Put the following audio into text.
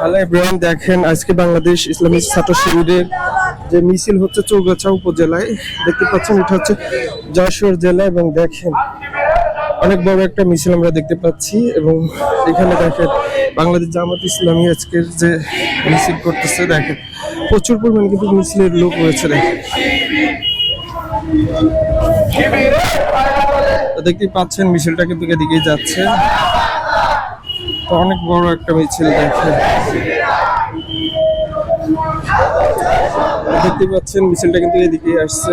Hello everyone, দেখেন আজকে বাংলাদেশ ইসলামী ছাত্র শিবিরের যে মিছিল হচ্ছে চৌগাছা উপজেলায়। দেখতে পাচ্ছেন, এটা হচ্ছে যশোর জেলা এবং দেখেন অনেক বড় একটা মিছিল আমরা দেখতে পাচ্ছি এবং এখানে দেখেন বাংলাদেশ জামাত ইসলামী আজকের যে মিছিল করতেছে, দেখেন প্রচুর পরিমাণে কিন্তু মিছিলের লোক রয়েছে, দেখেন। তো দেখতেই পাচ্ছেন, মিছিলটা কিন্তু এদিকেই যাচ্ছে। অনেক বড় একটা মিছিল দেখে দেখতে পাচ্ছেন মিছিলটা কিন্তু এদিকে আসছে.